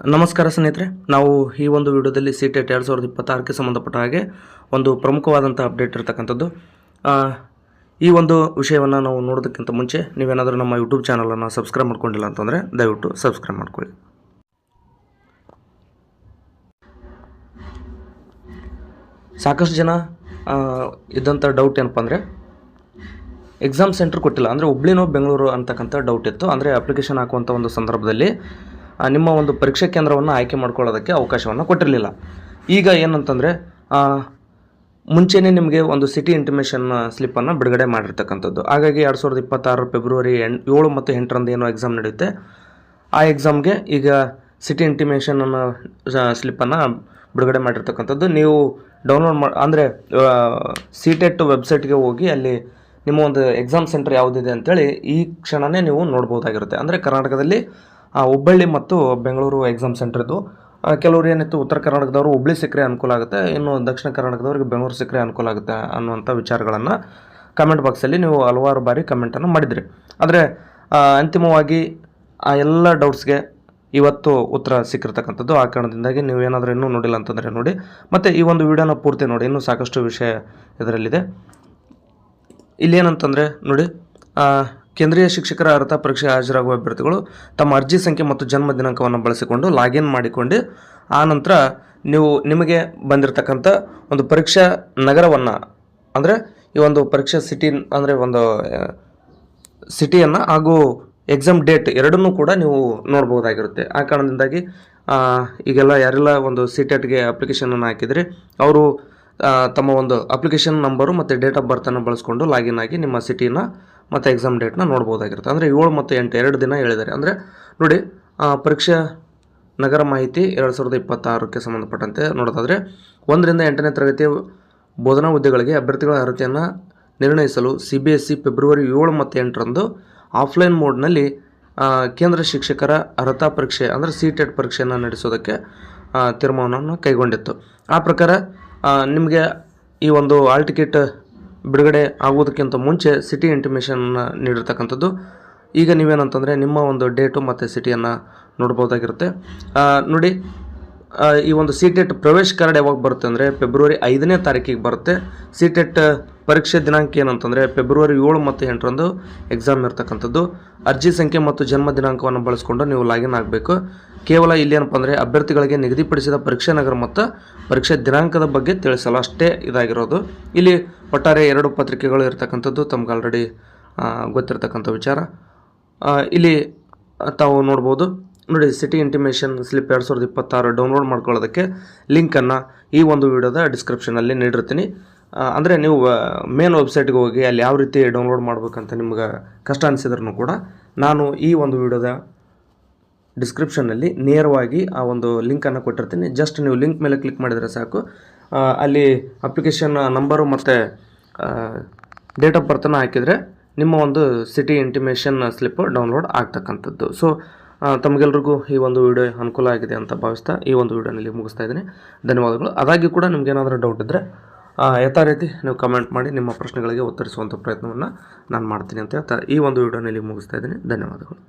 ನಮಸ್ಕಾರ ಸ್ನೇಹಿತರೆ, ನಾವು ಈ ಒಂದು ವಿಡಿಯೋದಲ್ಲಿ ಸಿ ಟೆಟ್ ಎರಡು ಸಾವಿರದ ಇಪ್ಪತ್ತಾರಕ್ಕೆ ಸಂಬಂಧಪಟ್ಟ ಹಾಗೆ ಒಂದು ಪ್ರಮುಖವಾದಂಥ ಅಪ್ಡೇಟ್ ಇರತಕ್ಕಂಥದ್ದು. ಈ ಒಂದು ವಿಷಯವನ್ನು ನಾವು ನೋಡೋದಕ್ಕಿಂತ ಮುಂಚೆ ನೀವೇನಾದರೂ ನಮ್ಮ ಯೂಟ್ಯೂಬ್ ಚಾನಲನ್ನು ಸಬ್ಸ್ಕ್ರೈಬ್ ಮಾಡ್ಕೊಂಡಿಲ್ಲ ಅಂತಂದರೆ ದಯವಿಟ್ಟು ಸಬ್ಸ್ಕ್ರೈಬ್ ಮಾಡ್ಕೊಳ್ಳಿ. ಸಾಕಷ್ಟು ಜನ ಇದ್ದಂಥ ಡೌಟ್ ಏನಪ್ಪ ಅಂದರೆ ಎಕ್ಸಾಮ್ ಸೆಂಟ್ರ್ ಕೊಟ್ಟಿಲ್ಲ. ಅಂದರೆ ಹುಬ್ಳಿನೋ ಬೆಂಗಳೂರು ಅಂತಕ್ಕಂಥ ಡೌಟ್ ಇತ್ತು. ಅಂದರೆ ಅಪ್ಲಿಕೇಶನ್ ಹಾಕುವಂಥ ಒಂದು ಸಂದರ್ಭದಲ್ಲಿ ನಿಮ್ಮ ಒಂದು ಪರೀಕ್ಷಾ ಕೇಂದ್ರವನ್ನು ಆಯ್ಕೆ ಮಾಡ್ಕೊಳ್ಳೋದಕ್ಕೆ ಅವಕಾಶವನ್ನು ಕೊಟ್ಟಿರಲಿಲ್ಲ. ಈಗ ಏನಂತಂದರೆ ಮುಂಚೆನೇ ನಿಮಗೆ ಒಂದು ಸಿಟಿ ಇಂಟಿಮೇಷನ್ ಸ್ಲಿಪ್ಪನ್ನು ಬಿಡುಗಡೆ ಮಾಡಿರ್ತಕ್ಕಂಥದ್ದು. ಹಾಗಾಗಿ ಎರಡು ಸಾವಿರದ ಇಪ್ಪತ್ತಾರು ಫೆಬ್ರವರಿ ಎಂಟ್ ಏಳು ಮತ್ತು ಎಂಟರಂದು ಏನೋ ಎಕ್ಸಾಮ್ ನಡೆಯುತ್ತೆ. ಆ ಎಕ್ಸಾಮ್ಗೆ ಈಗ ಸಿಟಿ ಇಂಟಿಮೇಷನ್ ಸ್ಲಿಪ್ಪನ್ನು ಬಿಡುಗಡೆ ಮಾಡಿರ್ತಕ್ಕಂಥದ್ದು. ನೀವು ಡೌನ್ಲೋಡ್ ಮಾಡಿ ಅಂದರೆ ಸಿ ಟೆಟ್ ವೆಬ್ಸೈಟ್ಗೆ ಹೋಗಿ ಅಲ್ಲಿ ನಿಮ್ಮ ಒಂದು ಎಕ್ಸಾಮ್ ಸೆಂಟರ್ ಯಾವುದಿದೆ ಅಂತೇಳಿ ಈ ಕ್ಷಣನೇ ನೀವು ನೋಡ್ಬೋದಾಗಿರುತ್ತೆ. ಅಂದರೆ ಕರ್ನಾಟಕದಲ್ಲಿ ಹುಬ್ಬಳ್ಳಿ ಮತ್ತು ಬೆಂಗಳೂರು ಎಕ್ಸಾಮ್ ಸೆಂಟ್ರದ್ದು ಕೆಲವರು ಏನಿತ್ತು, ಉತ್ತರ ಕರ್ನಾಟಕದವರು ಹುಬ್ಬಳ್ಳಿ ಸಿಕ್ಕರೆ ಅನುಕೂಲ ಆಗುತ್ತೆ, ಇನ್ನು ದಕ್ಷಿಣ ಕರ್ನಾಟಕದವ್ರಿಗೆ ಬೆಂಗಳೂರು ಸಿಕ್ಕರೆ ಅನುಕೂಲ ಆಗುತ್ತೆ ಅನ್ನುವಂಥ ವಿಚಾರಗಳನ್ನು ಕಮೆಂಟ್ ಬಾಕ್ಸಲ್ಲಿ ನೀವು ಹಲವಾರು ಬಾರಿ ಕಮೆಂಟನ್ನು ಮಾಡಿದಿರಿ. ಆದರೆ ಅಂತಿಮವಾಗಿ ಆ ಎಲ್ಲ ಡೌಟ್ಸ್ಗೆ ಇವತ್ತು ಉತ್ತರ ಸಿಕ್ಕಿರ್ತಕ್ಕಂಥದ್ದು ಆ ಕಾರಣದಿಂದಾಗಿ ನೀವು ಏನಾದರೂ ಇನ್ನೂ ನೋಡಿಲ್ಲ ಅಂತಂದರೆ ನೋಡಿ. ಮತ್ತು ಈ ಒಂದು ವಿಡಿಯೋನ ಪೂರ್ತಿ ನೋಡಿ, ಇನ್ನೂ ಸಾಕಷ್ಟು ವಿಷಯ ಇದರಲ್ಲಿದೆ. ಇಲ್ಲೇನಂತಂದರೆ ನೋಡಿ ಕೇಂದ್ರೀಯ ಶಿಕ್ಷಕರ ಅರ್ಹತಾ ಪರೀಕ್ಷೆ ಹಾಜರಾಗುವ ಅಭ್ಯರ್ಥಿಗಳು ತಮ್ಮ ಅರ್ಜಿ ಸಂಖ್ಯೆ ಮತ್ತು ಜನ್ಮ ದಿನಾಂಕವನ್ನು ಬಳಸಿಕೊಂಡು ಲಾಗಿನ್ ಮಾಡಿಕೊಂಡು, ಆ ನಂತರ ನೀವು ನಿಮಗೆ ಬಂದಿರತಕ್ಕಂಥ ಒಂದು ಪರೀಕ್ಷಾ ನಗರವನ್ನು, ಅಂದರೆ ಈ ಒಂದು ಪರೀಕ್ಷಾ ಸಿಟಿ ಅಂದರೆ ಒಂದು ಸಿಟಿಯನ್ನು ಹಾಗೂ ಎಕ್ಸಾಮ್ ಡೇಟ್ ಎರಡನ್ನೂ ಕೂಡ ನೀವು ನೋಡ್ಬೋದಾಗಿರುತ್ತೆ ಆ ಕಾರಣದಿಂದಾಗಿ ಈಗೆಲ್ಲ ಯಾರೆಲ್ಲ ಒಂದು ಸಿ ಟೆಟ್ಗೆ ಅಪ್ಲಿಕೇಶನನ್ನು ಹಾಕಿದರೆ, ಅವರು ತಮ್ಮ ಒಂದು ಅಪ್ಲಿಕೇಶನ್ ನಂಬರು ಮತ್ತು ಡೇಟ್ ಆಫ್ ಬರ್ತನ್ನು ಬಳಸ್ಕೊಂಡು ಲಾಗಿನ್ ಆಗಿ ನಿಮ್ಮ ಸಿಟಿನ ಮತ್ತು ಎಕ್ಸಾಮ್ ಡೇಟ್ನ ನೋಡ್ಬೋದಾಗಿರುತ್ತೆ. ಅಂದರೆ ಏಳು ಮತ್ತು ಎಂಟು, ಎರಡು ದಿನ ಹೇಳಿದ್ದಾರೆ. ಅಂದರೆ ನೋಡಿ ಪರೀಕ್ಷಾ ನಗರ ಮಾಹಿತಿ ಎರಡು ಸಾವಿರದ ಇಪ್ಪತ್ತಾರಕ್ಕೆ ಸಂಬಂಧಪಟ್ಟಂತೆ ನೋಡೋದಾದರೆ, ಒಂದರಿಂದ ಎಂಟನೇ ತರಗತಿಯ ಬೋಧನಾ ಹುದ್ದೆಗಳಿಗೆ ಅಭ್ಯರ್ಥಿಗಳ ಅರ್ಹತೆಯನ್ನು ನಿರ್ಣಯಿಸಲು C B S C February ಏಳು ಮತ್ತು ಎಂಟರಂದು ಆಫ್ಲೈನ್ ಮೋಡ್ನಲ್ಲಿ ಕೇಂದ್ರ ಶಿಕ್ಷಕರ ಅರ್ಹತಾ ಪರೀಕ್ಷೆ, ಅಂದರೆ ಸಿ ಟೆಟ್ ಪರೀಕ್ಷೆಯನ್ನು ನಡೆಸೋದಕ್ಕೆ ತೀರ್ಮಾನವನ್ನು ಕೈಗೊಂಡಿತ್ತು. ಆ ಪ್ರಕಾರ ನಿಮಗೆ ಈ ಒಂದು ಆಲ್ ಟಿಕೆಟ್ ಬಿಡುಗಡೆ ಆಗುವುದಕ್ಕಿಂತ ಮುಂಚೆ ಸಿಟಿ ಇಂಟಿಮೇಷನ್ನ ನೀಡಿರ್ತಕ್ಕಂಥದ್ದು. ಈಗ ನೀವೇನಂತಂದರೆ ನಿಮ್ಮ ಒಂದು ಡೇಟು ಮತ್ತು ಸಿಟಿಯನ್ನು ನೋಡ್ಬೋದಾಗಿರುತ್ತೆ. ನೋಡಿ ಈ ಒಂದು ಸಿ ಟೆಟ್ ಪ್ರವೇಶ ಕಾರ್ಡ್ ಯಾವಾಗ ಬರುತ್ತೆ ಅಂದರೆ ಫೆಬ್ರವರಿ ಐದನೇ ತಾರೀಕಿಗೆ ಬರುತ್ತೆ. ಸಿ ಟೆಟ್ ಪರೀಕ್ಷೆ ದಿನಾಂಕ ಏನಂತಂದರೆ ಫೆಬ್ರವರಿ ಏಳು ಮತ್ತು ಎಂಟರಂದು ಎಕ್ಸಾಮ್ ಇರ್ತಕ್ಕಂಥದ್ದು. ಅರ್ಜಿ ಸಂಖ್ಯೆ ಮತ್ತು ಜನ್ಮ ದಿನಾಂಕವನ್ನು ಬಳಸ್ಕೊಂಡು ನೀವು ಲಾಗಿನ್ ಆಗಬೇಕು. ಕೇವಲ ಇಲ್ಲೇನಪ್ಪ ಅಂದರೆ ಅಭ್ಯರ್ಥಿಗಳಿಗೆ ನಿಗದಿಪಡಿಸಿದ ಪರೀಕ್ಷಾ ನಗರ ಮತ್ತು ಪರೀಕ್ಷೆ ದಿನಾಂಕದ ಬಗ್ಗೆ ತಿಳಿಸಲು ಅಷ್ಟೇ ಇದಾಗಿರೋದು. ಇಲ್ಲಿ ಒಟ್ಟಾರೆ ಎರಡು ಪತ್ರಿಕೆಗಳು ಇರತಕ್ಕಂಥದ್ದು, ತಮ್ಗೆ ಆಲ್ರೆಡಿ ಗೊತ್ತಿರತಕ್ಕಂಥ ವಿಚಾರ. ಇಲ್ಲಿ ತಾವು ನೋಡ್ಬೋದು. ನೋಡಿ ಸಿಟಿ ಇಂಟಿಮೇಷನ್ ಸ್ಲಿಪ್ ಎರಡು ಸಾವಿರದ ಇಪ್ಪತ್ತಾರು ಡೌನ್ಲೋಡ್ ಮಾಡ್ಕೊಳ್ಳೋದಕ್ಕೆ ಲಿಂಕನ್ನು ಈ ಒಂದು ವಿಡಿಯೋದ ಡಿಸ್ಕ್ರಿಪ್ಷನಲ್ಲಿ ನೀಡಿರ್ತೀನಿ. ಅಂದರೆ ನೀವು ಮೇನ್ ವೆಬ್ಸೈಟ್ಗೆ ಹೋಗಿ ಅಲ್ಲಿ ಯಾವ ರೀತಿ ಡೌನ್ಲೋಡ್ ಮಾಡಬೇಕಂತ ನಿಮ್ಗೆ ಕಷ್ಟ ಅನಿಸಿದ್ರೂ ಕೂಡ ನಾನು ಈ ಒಂದು ವಿಡಿಯೋದ ಡಿಸ್ಕ್ರಿಪ್ಷನ್ನಲ್ಲಿ ನೇರವಾಗಿ ಆ ಒಂದು ಲಿಂಕನ್ನು ಕೊಟ್ಟಿರ್ತೀನಿ. ಜಸ್ಟ್ ನೀವು ಲಿಂಕ್ ಮೇಲೆ ಕ್ಲಿಕ್ ಮಾಡಿದರೆ ಸಾಕು. ಅಲ್ಲಿ ಅಪ್ಲಿಕೇಶನ್ ನಂಬರು ಮತ್ತು ಡೇಟ್ ಆಫ್ ಬರ್ತನ ಹಾಕಿದರೆ ನಿಮ್ಮ ಒಂದು ಸಿಟಿ ಇಂಟಿಮೇಷನ್ ಸ್ಲಿಪ್ಪು ಡೌನ್ಲೋಡ್ ಆಗ್ತಕ್ಕಂಥದ್ದು. ಸೊ ತಮಗೆಲ್ರಿಗೂ ಈ ಒಂದು ವಿಡಿಯೋ ಅನುಕೂಲ ಆಗಿದೆ ಅಂತ ಭಾವಿಸ್ತಾ ಈ ಒಂದು ವಿಡಿಯೋನಲ್ಲಿ ಮುಗಿಸ್ತಾ ಇದ್ದೀನಿ. ಧನ್ಯವಾದಗಳು. ಅದಾಗಿ ಕೂಡ ನಿಮ್ಗೆ ಏನಾದರೂ ಡೌಟ್ ಇದ್ದರೆ ಯಥಾ ರೀತಿ ನೀವು ಕಮೆಂಟ್ ಮಾಡಿ ನಿಮ್ಮ ಪ್ರಶ್ನೆಗಳಿಗೆ ಉತ್ತರಿಸುವಂಥ ಪ್ರಯತ್ನವನ್ನು ನಾನು ಮಾಡ್ತೀನಿ ಅಂತ ಹೇಳ್ತಾ ಈ ಒಂದು ವಿಡಿಯೋನಲ್ಲಿ ಮುಗಿಸ್ತಾ ಇದ್ದೀನಿ. ಧನ್ಯವಾದಗಳು.